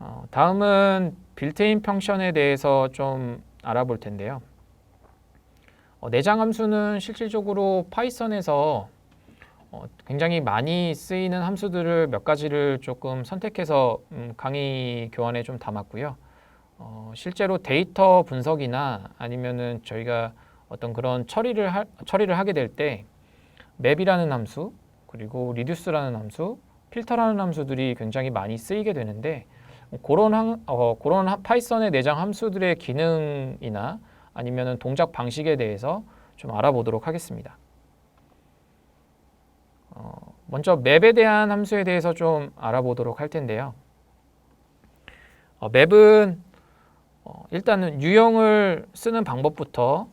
어, 다음은 빌트인 펑션에 대해서 좀 알아볼 텐데요. 어, 내장 함수는 실질적으로 파이썬에서 어, 굉장히 많이 쓰이는 함수들을 몇 가지를 조금 선택해서 음, 강의 교환에 좀 담았고요. 어, 실제로 데이터 분석이나 아니면은 저희가 어떤 그런 처리를 하, 처리를 하게 될 때 맵이라는 함수 그리고 리듀스라는 함수, 필터라는 함수들이 굉장히 많이 쓰이게 되는데 그런 항, 어, 그런 하- 파이썬의 내장 함수들의 기능이나 아니면은 동작 방식에 대해서 좀 알아보도록 하겠습니다. 어, 먼저 맵에 대한 함수에 대해서 좀 알아보도록 할 텐데요. 어, 맵은 어, 일단은 유형을 쓰는 방법부터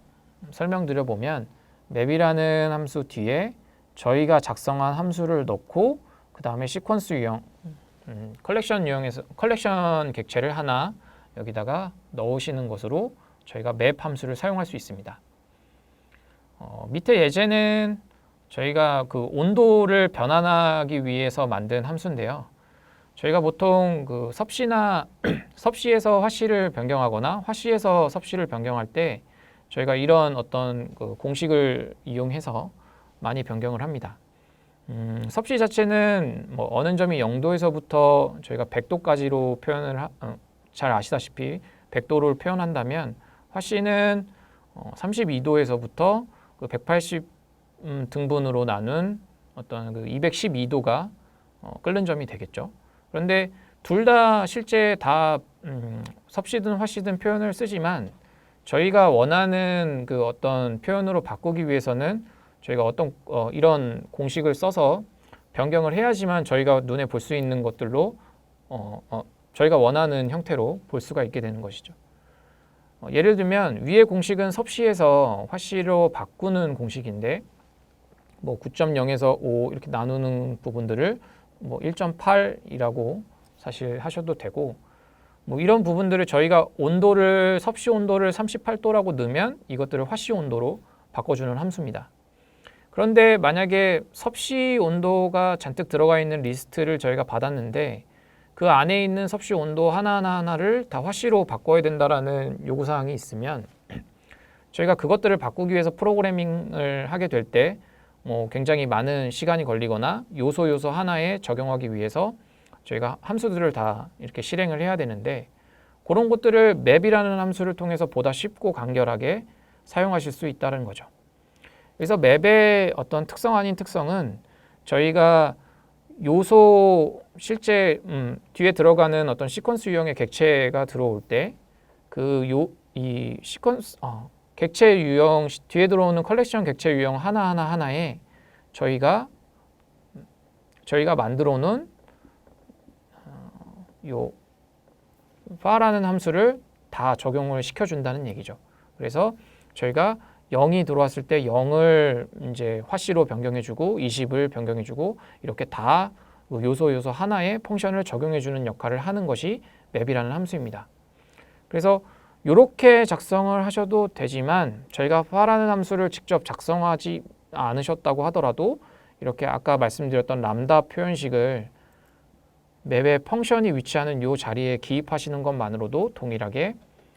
설명드려 보면 맵이라는 함수 뒤에 저희가 작성한 함수를 넣고 그 다음에 시퀀스 유형, 음, 컬렉션 유형에서 컬렉션 객체를 하나 여기다가 넣으시는 것으로 저희가 맵 함수를 사용할 수 있습니다. 어, 밑에 예제는 저희가 그 온도를 변환하기 위해서 만든 함수인데요. 저희가 보통 그 섭씨나 섭씨에서 화씨를 변경하거나 화씨에서 섭씨를 변경할 때 저희가 이런 어떤 그 공식을 이용해서 많이 변경을 합니다. 음, 섭씨 자체는 뭐 어느 점이 0도에서부터 저희가 100도까지로 표현을 하, 어, 잘 아시다시피 100도를 표현한다면 화씨는 어, 32도에서부터 그 180 음, 등분으로 나눈 어떤 그 212도가 어, 끓는 점이 되겠죠. 그런데 둘 다 실제 다 음, 섭씨든 화씨든 표현을 쓰지만 저희가 원하는 그 어떤 표현으로 바꾸기 위해서는 저희가 어떤 어, 이런 공식을 써서 변경을 해야지만 저희가 눈에 볼 수 있는 것들로 어, 어, 저희가 원하는 형태로 볼 수가 있게 되는 것이죠. 어, 예를 들면 위의 공식은 섭씨에서 화씨로 바꾸는 공식인데 뭐 9.0에서 5 이렇게 나누는 부분들을 뭐 1.8이라고 사실 하셔도 되고 뭐 이런 부분들을 저희가 온도를 섭씨 온도를 38도라고 넣으면 이것들을 화씨 온도로 바꿔주는 함수입니다. 그런데 만약에 섭씨 온도가 잔뜩 들어가 있는 리스트를 저희가 받았는데 그 안에 있는 섭씨 온도 하나하나 하나를 다 화씨로 바꿔야 된다라는 요구 사항이 있으면 저희가 그것들을 바꾸기 위해서 프로그래밍을 하게 될 때 뭐 굉장히 많은 시간이 걸리거나 요소 요소 하나에 적용하기 위해서 저희가 함수들을 다 이렇게 실행을 해야 되는데 그런 것들을 맵이라는 함수를 통해서 보다 쉽고 간결하게 사용하실 수 있다는 거죠. 그래서 맵의 어떤 특성 아닌 특성은 저희가 요소 실제 음, 뒤에 들어가는 어떤 시퀀스 유형의 객체가 들어올 때 그 요 이 시퀀스 어, 객체 유형 시- 뒤에 들어오는 컬렉션 객체 유형 하나 하나 하나에 저희가 저희가 만들어 놓은 어, 요 파라는 함수를 다 적용을 시켜준다는 얘기죠. 그래서 저희가 0이 들어왔을 때 0을 이제 화씨로 변경해주고 20을 변경해주고 이렇게 다그 요소 요소 하나에 펑션을 적용해주는 역할을 하는 것이 맵이라는 함수입니다. 그래서 이렇게 작성을 하셔도 되지만 저희가 파라는 함수를 직접 작성하지 않으셨다고 하더라도 이렇게 아까 말씀드렸던 람다 표현식을 맵의 펑션이 위치하는 이 자리에 기입하시는 것만으로도 동일하게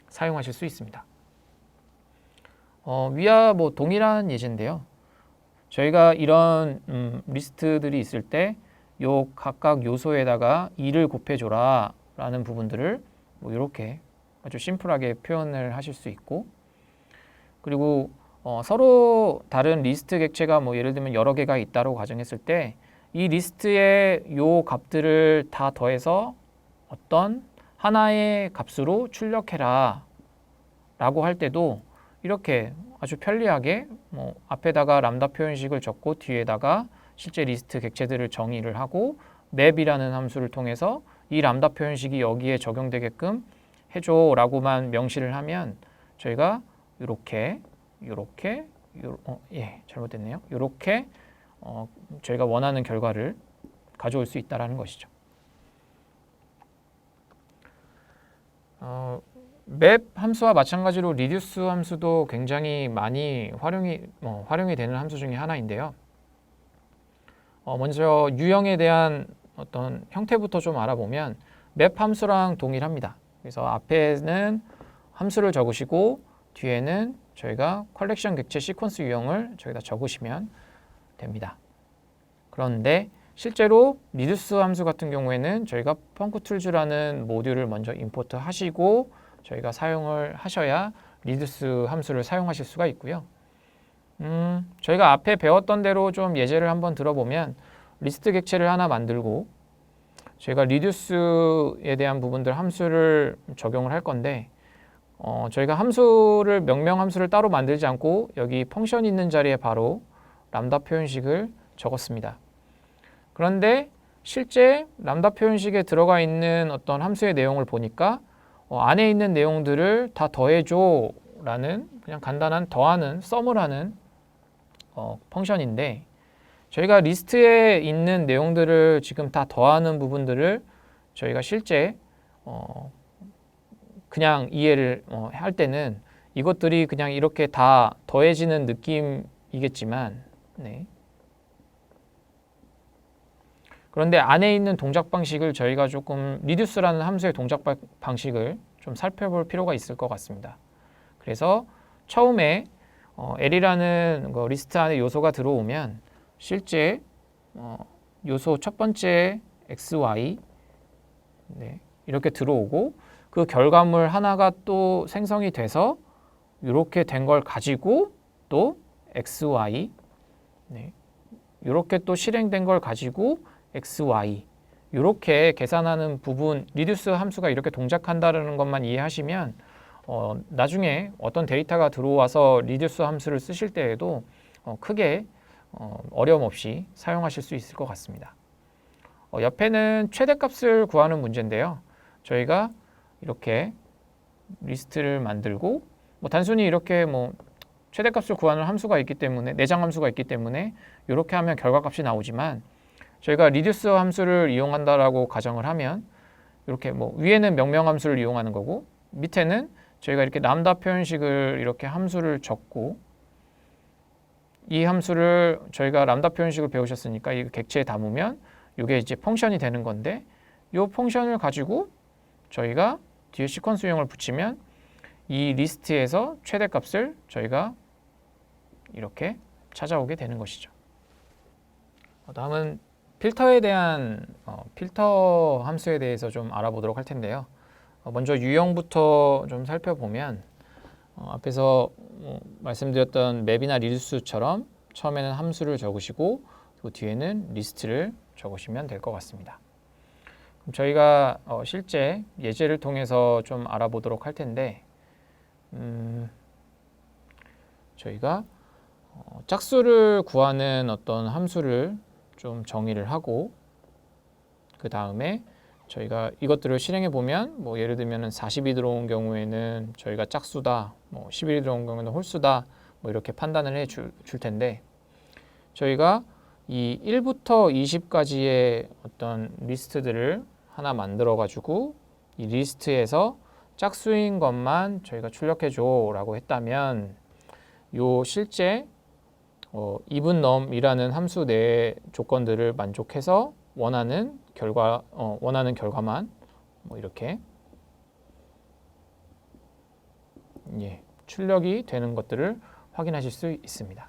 사용하실 수 있습니다. 어, 위와 뭐 동일한 예제인데요. 저희가 이런 음, 리스트들이 있을 때 요 각각 요소에다가 2를 곱해줘라 라는 부분들을 뭐 이렇게 아주 심플하게 표현을 하실 수 있고 그리고 어, 서로 다른 리스트 객체가 뭐 예를 들면 여러 개가 있다고 가정했을 때 이 리스트의 요 값들을 다 더해서 어떤 하나의 값으로 출력해라 라고 할 때도 이렇게 아주 편리하게 뭐 앞에다가 람다 표현식을 적고 뒤에다가 실제 리스트 객체들을 정의를 하고 맵이라는 함수를 통해서 이 람다 표현식이 여기에 적용되게끔 해줘 라고만 명시를 하면 저희가 이렇게 이렇게 어, 예 잘못됐네요. 이렇게 어, 저희가 원하는 결과를 가져올 수 있다라는 것이죠. 어, 맵 함수와 마찬가지로 리듀스 함수도 굉장히 많이 활용이 어, 활용이 되는 함수 중에 하나인데요. 어, 먼저 유형에 대한 어떤 형태부터 좀 알아보면 맵 함수랑 동일합니다. 그래서 앞에는 함수를 적으시고 뒤에는 저희가 컬렉션 객체 시퀀스 유형을 저기다 적으시면 됩니다. 그런데 실제로 리듀스 함수 같은 경우에는 저희가 펑크툴즈라는 모듈을 먼저 임포트 하시고 저희가 사용을 하셔야 리듀스 함수를 사용하실 수가 있고요. 음, 저희가 앞에 배웠던 대로 좀 예제를 한번 들어보면 리스트 객체를 하나 만들고 저희가 리듀스에 대한 부분들 함수를 적용을 할 건데 어, 저희가 함수를 명명 함수를 따로 만들지 않고 여기 펑션 있는 자리에 바로 람다 표현식을 적었습니다. 그런데 실제 람다 표현식에 들어가 있는 어떤 함수의 내용을 보니까 어, 안에 있는 내용들을 다 더해줘 라는 그냥 간단한 더하는 썸을 하는 어, 펑션인데 저희가 리스트에 있는 내용들을 지금 다 더하는 부분들을 저희가 실제 어, 그냥 이해를 어, 할 때는 이것들이 그냥 이렇게 다 더해지는 느낌이겠지만 네. 그런데 안에 있는 동작 방식을 저희가 조금 리듀스라는 함수의 동작 바- 방식을 좀 살펴볼 필요가 있을 것 같습니다. 그래서 처음에 어, L이라는 거 리스트 안에 요소가 들어오면 실제 어, 요소 첫 번째 x, y 네, 이렇게 들어오고 그 결과물 하나가 또 생성이 돼서 이렇게 된 걸 가지고 또 x, y 네, 이렇게 또 실행된 걸 가지고 x, y 이렇게 계산하는 부분 리듀스 함수가 이렇게 동작한다는 것만 이해하시면 어, 나중에 어떤 데이터가 들어와서 리듀스 함수를 쓰실 때에도 어, 크게 어, 어려움 없이 사용하실 수 있을 것 같습니다. 어, 옆에는 최대값을 구하는 문제인데요. 저희가 이렇게 리스트를 만들고 뭐 단순히 이렇게 뭐 최대값을 구하는 함수가 있기 때문에 내장 함수가 있기 때문에 이렇게 하면 결과값이 나오지만 저희가 리듀스 함수를 이용한다라고 가정을 하면 이렇게 뭐 위에는 명명 함수를 이용하는 거고 밑에는 저희가 이렇게 람다 표현식을 이렇게 함수를 적고 이 함수를 저희가 람다 표현식을 배우셨으니까 이 객체에 담으면 이게 이제 펑션이 되는 건데 이 펑션을 가지고 저희가 뒤에 시퀀스 유형을 붙이면 이 리스트에서 최대값을 저희가 이렇게 찾아오게 되는 것이죠. 어, 다음은 필터에 대한 어, 필터 함수에 대해서 좀 알아보도록 할 텐데요. 어, 먼저 유형부터 좀 살펴보면 어, 앞에서 어, 말씀드렸던 맵이나 리듀스처럼 처음에는 함수를 적으시고 그 뒤에는 리스트를 적으시면 될 것 같습니다. 그럼 저희가 어, 실제 예제를 통해서 좀 알아보도록 할 텐데 음, 저희가 어, 짝수를 구하는 어떤 함수를 좀 정의를 하고 그 다음에 저희가 이것들을 실행해 보면 뭐 예를 들면은 40이 들어온 경우에는 저희가 짝수다, 뭐 11이 들어온 경우에는 홀수다, 뭐 이렇게 판단을 해줄 텐데 저희가 이 1부터 20까지의 어떤 리스트들을 하나 만들어 가지고 이 리스트에서 짝수인 것만 저희가 출력해 줘라고 했다면 요 실제 어, num이라는 함수 내의 조건들을 만족해서 원하는 결과 어, 원하는 결과만 뭐 이렇게 예, 출력이 되는 것들을 확인하실 수 있습니다.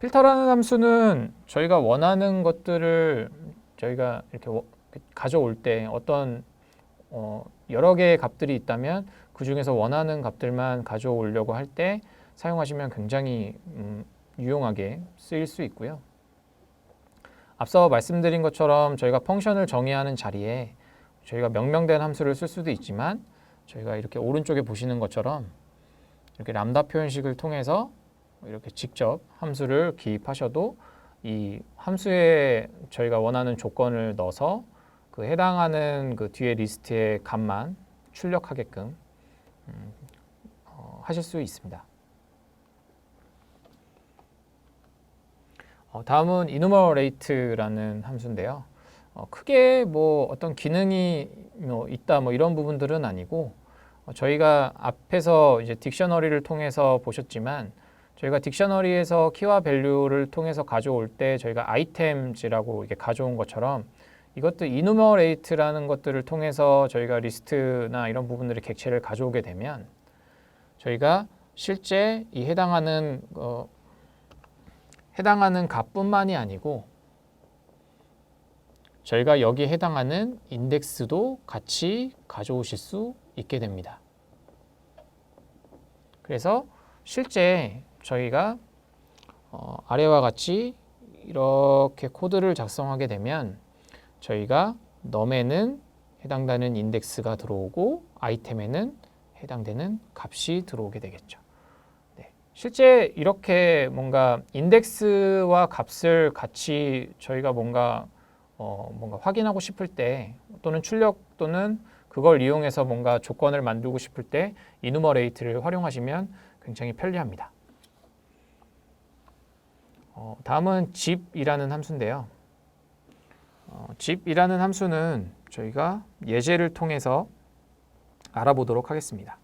필터라는 함수는 저희가 원하는 것들을 저희가 이렇게 워- 가져올 때 어떤 어, 여러 개의 값들이 있다면 그 중에서 원하는 값들만 가져오려고 할 때 사용하시면 굉장히 음, 유용하게 쓰일 수 있고요. 앞서 말씀드린 것처럼 저희가 펑션을 정의하는 자리에 저희가 명명된 함수를 쓸 수도 있지만 저희가 이렇게 오른쪽에 보시는 것처럼 이렇게 람다 표현식을 통해서 이렇게 직접 함수를 기입하셔도 이 함수에 저희가 원하는 조건을 넣어서 그 해당하는 그 뒤에 리스트의 값만 출력하게끔 음, 어, 하실 수 있습니다. 어, 다음은 enumerate라는 함수인데요. 어, 크게 뭐 어떤 기능이 뭐 있다 뭐 이런 부분들은 아니고 어, 저희가 앞에서 이제 딕셔너리를 통해서 보셨지만 저희가 딕셔너리에서 키와 밸류를 통해서 가져올 때 저희가 아이템즈라고 이게 가져온 것처럼 이것도 이누머레이트라는 것들을 통해서 저희가 리스트나 이런 부분들의 객체를 가져오게 되면 저희가 실제 이 해당하는 어, 해당하는 값뿐만이 아니고 저희가 여기에 해당하는 인덱스도 같이 가져오실 수 있게 됩니다. 그래서 실제 저희가 어, 아래와 같이 이렇게 코드를 작성하게 되면 저희가 넘에는 해당되는 인덱스가 들어오고 아이템에는 해당되는 값이 들어오게 되겠죠. 네. 실제 이렇게 뭔가 인덱스와 값을 같이 저희가 뭔가 어, 뭔가 확인하고 싶을 때 또는 출력 또는 그걸 이용해서 뭔가 조건을 만들고 싶을 때 이누머레이트를 활용하시면 굉장히 편리합니다. 어, 다음은 집이라는 함수인데요. 어, 집이라는 함수는 저희가 예제를 통해서 알아보도록 하겠습니다.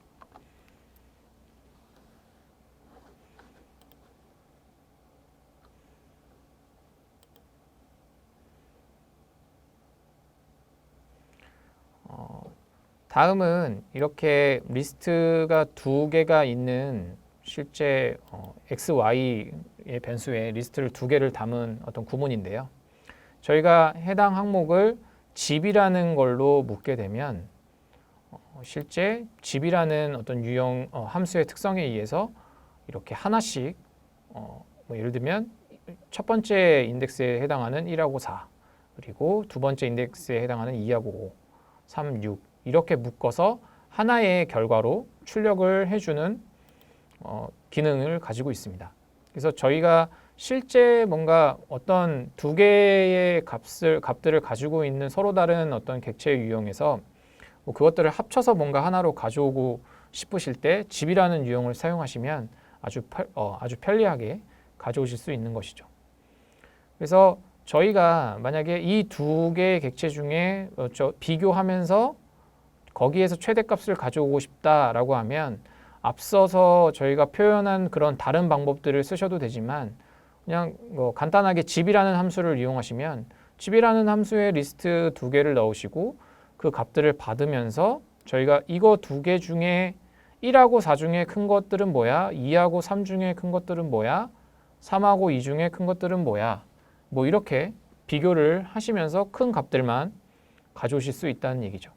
다음은 이렇게 리스트가 두 개가 있는 실제 어, x, y의 변수에 리스트를 두 개를 담은 어떤 구문인데요. 저희가 해당 항목을 집이라는 걸로 묻게 되면 어, 실제 집이라는 어떤 유형 어, 함수의 특성에 의해서 이렇게 하나씩 어, 뭐 예를 들면 첫 번째 인덱스에 해당하는 1하고 4 그리고 두 번째 인덱스에 해당하는 2하고 5, 3, 6 이렇게 묶어서 하나의 결과로 출력을 해주는 어, 기능을 가지고 있습니다. 그래서 저희가 실제 뭔가 어떤 두 개의 값을 값들을 가지고 있는 서로 다른 어떤 객체 유형에서 뭐 그것들을 합쳐서 뭔가 하나로 가져오고 싶으실 때 집이라는 유형을 사용하시면 아주 편, 어, 아주 편리하게 가져오실 수 있는 것이죠. 그래서 저희가 만약에 이 두 개의 객체 중에 어, 저 비교하면서 거기에서 최대값을 가져오고 싶다라고 하면 앞서서 저희가 표현한 그런 다른 방법들을 쓰셔도 되지만 그냥 뭐 간단하게 집이라는 함수를 이용하시면 집이라는 함수에 리스트 두 개를 넣으시고 그 값들을 받으면서 저희가 이거 두 개 중에 1하고 4 중에 큰 것들은 뭐야? 2하고 3 중에 큰 것들은 뭐야? 3하고 2 중에 큰 것들은 뭐야? 뭐 이렇게 비교를 하시면서 큰 값들만 가져오실 수 있다는 얘기죠.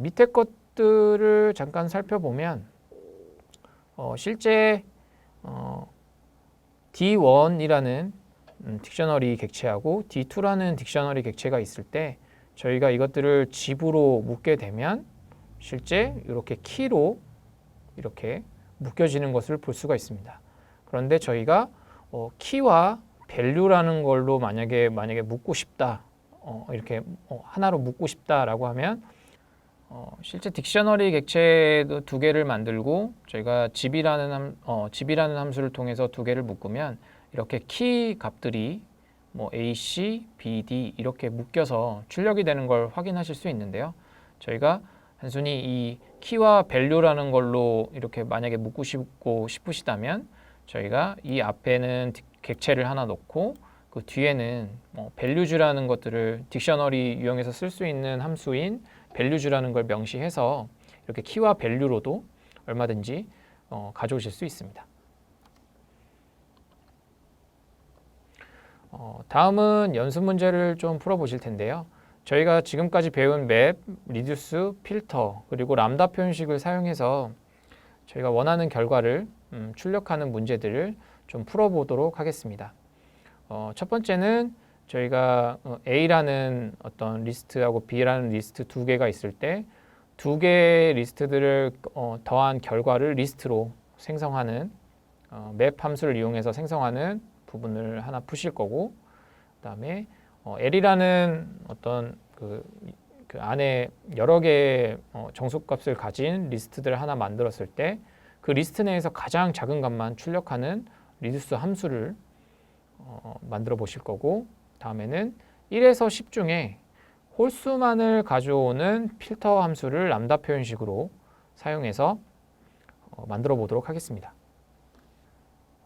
어, 밑에 것들을 잠깐 살펴보면 어, 실제 어, D1이라는 음, 딕셔너리 객체하고 D2라는 딕셔너리 객체가 있을 때 저희가 이것들을 집으로 묶게 되면 실제 이렇게 키로 이렇게 묶여지는 것을 볼 수가 있습니다. 그런데 저희가 어, 키와 밸류라는 걸로 만약에 만약에 묶고 싶다 어, 이렇게 어, 하나로 묶고 싶다라고 하면 어, 실제 딕셔너리 객체도 두 개를 만들고 저희가 집이라는 함, 어, 집이라는 함수를 통해서 두 개를 묶으면 이렇게 키 값들이 뭐 A, C, B, D 이렇게 묶여서 출력이 되는 걸 확인하실 수 있는데요. 저희가 단순히 이 키와 밸류라는 걸로 이렇게 만약에 묶고 싶고 싶으시다면 저희가 이 앞에는 객체를 하나 넣고 그 뒤에는 뭐 밸류즈라는 것들을 딕셔너리 유형에서 쓸 수 있는 함수인 밸류즈라는 걸 명시해서 이렇게 키와 밸류로도 얼마든지 어, 가져오실 수 있습니다. 어, 다음은 연습 문제를 좀 풀어보실 텐데요. 저희가 지금까지 배운 맵, 리듀스, 필터 그리고 람다 표현식을 사용해서 저희가 원하는 결과를 음, 출력하는 문제들을 좀 풀어보도록 하겠습니다. 어, 첫 번째는 저희가 어, A라는 어떤 리스트하고 B라는 리스트 두 개가 있을 때 두 개의 리스트들을 어, 더한 결과를 리스트로 생성하는 어, 맵 함수를 이용해서 생성하는 부분을 하나 푸실 거고 그다음에 어, L이라는 어떤 그, 그 안에 여러 개의 어, 정수값을 가진 리스트들을 하나 만들었을 때 그 리스트 내에서 가장 작은 값만 출력하는 리듀스 함수를 어, 만들어 보실 거고 다음에는 1에서 10 중에 홀수만을 가져오는 필터 함수를 람다 표현식으로 사용해서 어, 만들어 보도록 하겠습니다.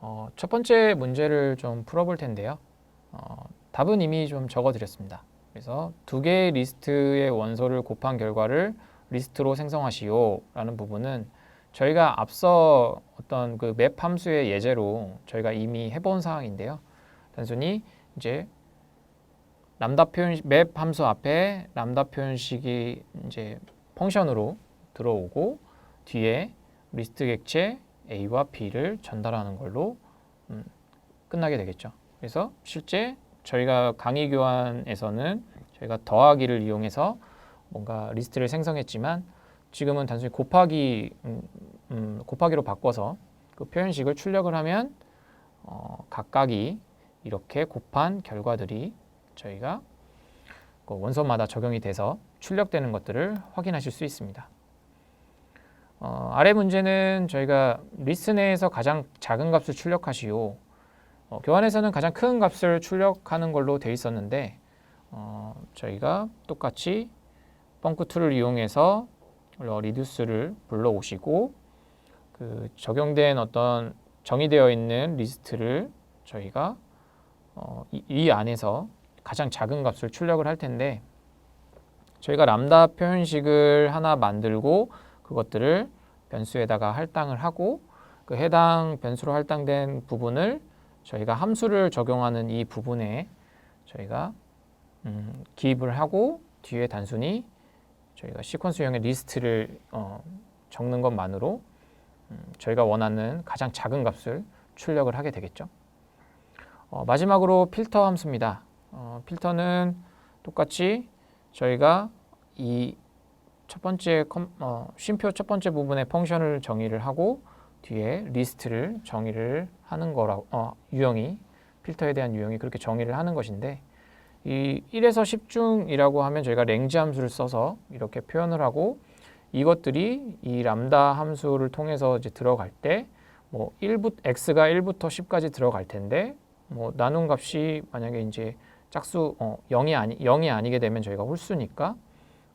어, 첫 번째 문제를 좀 풀어볼 텐데요. 어, 답은 이미 좀 적어드렸습니다. 그래서 두 개의 리스트의 원소를 곱한 결과를 리스트로 생성하시오 라는 부분은 저희가 앞서 어떤 그 맵 함수의 예제로 저희가 이미 해본 사항인데요. 단순히 이제 람다 표현 맵 함수 앞에 람다 표현식이 이제 펑션으로 들어오고 뒤에 리스트 객체 A와 B를 전달하는 걸로 음, 끝나게 되겠죠. 그래서 실제 저희가 강의 교환에서는 저희가 더하기를 이용해서 뭔가 리스트를 생성했지만 지금은 단순히 곱하기 음, 음, 곱하기로 바꿔서 그 표현식을 출력을 하면 어, 각각이 이렇게 곱한 결과들이 저희가 그 원소마다 적용이 돼서 출력되는 것들을 확인하실 수 있습니다. 어, 아래 문제는 저희가 리스트 내에서 가장 작은 값을 출력하시오. 어, 교환에서는 가장 큰 값을 출력하는 걸로 돼 있었는데 어, 저희가 똑같이 펑크 툴을 이용해서 리듀스를 불러오시고 그 적용된 어떤 정의되어 있는 리스트를 저희가 어, 이, 이 안에서 가장 작은 값을 출력을 할 텐데 저희가 람다 표현식을 하나 만들고 그것들을 변수에다가 할당을 하고 그 해당 변수로 할당된 부분을 저희가 함수를 적용하는 이 부분에 저희가 음, 기입을 하고 뒤에 단순히 저희가 시퀀스형의 리스트를 어, 적는 것만으로 음, 저희가 원하는 가장 작은 값을 출력을 하게 되겠죠. 어, 마지막으로 필터 함수입니다. 어, 필터는 똑같이 저희가 이 첫 번째 컴, 어, 쉼표 첫 번째 부분에 펑션을 정의를 하고 뒤에 리스트를 정의를 하는 거라 어, 유형이 필터에 대한 유형이 그렇게 정의를 하는 것인데 이 1에서 10중이라고 하면 저희가 랭지 함수를 써서 이렇게 표현을 하고 이것들이 이 람다 함수를 통해서 이제 들어갈 때 뭐 1부 x가 1부터 10까지 들어갈 텐데 뭐 나눈 값이 만약에 이제 짝수 어, 0이 아니 0이 아니게 되면 저희가 홀수니까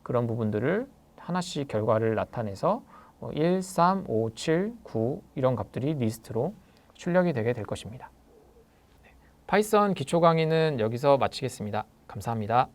그런 부분들을 하나씩 결과를 나타내서 뭐 1, 3, 5, 7, 9 이런 값들이 리스트로 출력이 되게 될 것입니다. 네, 파이썬 기초 강의는 여기서 마치겠습니다. 감사합니다.